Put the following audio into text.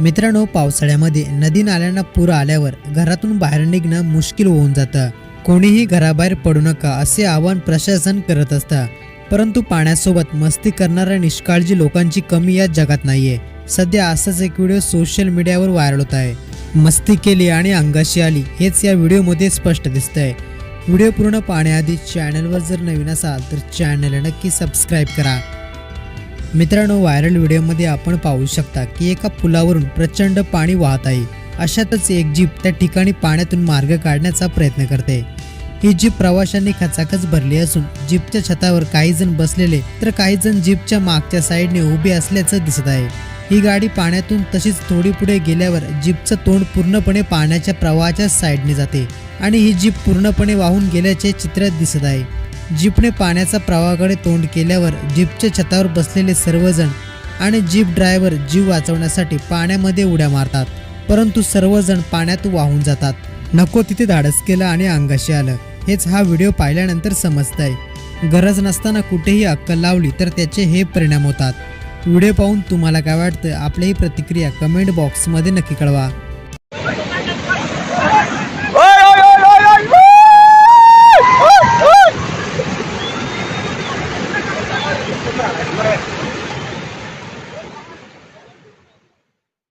मित्रांनो पावसाळ्यामध्ये नदी नाल्यांना पूर आल्यावर घरातून बाहेर निघणं मुश्किल होऊन जातं. कोणीही घराबाहेर पडू नका असे आवाहन प्रशासन करत असतं. परंतु पाण्यासोबत मस्ती करणाऱ्या निष्काळजी लोकांची कमी या जगात नाहीये. सध्या असाच एक व्हिडिओ सोशल मीडियावर व्हायरल होत आहे. मस्ती केली आणि अंगाशी आली हेच या व्हिडिओमध्ये स्पष्ट दिसतंय. व्हिडिओ पूर्ण पाहण्याआधी चॅनलवर जर नवीन असाल तर चॅनलला नक्की सबस्क्राईब करा. मित्रांनो व्हायरल व्हिडिओमध्ये आपण पाहू शकता की एका पुलावरून प्रचंड पाणी वाहत आहे. अशातच एक जीप त्या ठिकाणी पाण्यातून मार्ग काढण्याचा प्रयत्न करते. ही जीप प्रवाशांनी खचाखच भरली असून जीपच्या छतावर काही जण बसलेले तर काही जण जीपच्या मागच्या साईडने उभे असल्याचं दिसत आहे. ही गाडी पाण्यातून तशीच थोडी पुढे गेल्यावर जीपचं तोंड पूर्णपणे पाण्याच्या प्रवाहाच्या साईडने जाते आणि ही जीप पूर्णपणे वाहून गेल्याचे चित्र दिसत आहे. जीपने पाण्याचा प्रवाहाकडे तोंड केल्यावर जीपच्या छतावर बसलेले सर्वजण आणि जीप ड्रायव्हर जीव वाचवण्यासाठी पाण्यामध्ये उड्या मारतात. परंतु सर्वजण पाण्यात वाहून जातात. नको तिथे धाडस केलं आणि अंगाशी आलं. हेच हा व्हिडिओ पाहिल्यानंतर समजतंय. गरज नसताना कुठेही अक्कल लावली तर त्याचे हे परिणाम होतात. व्हिडिओ पाहून तुम्हाला काय वाटतं? आपलीही प्रतिक्रिया कमेंट बॉक्समध्ये नक्की कळवा. Não é?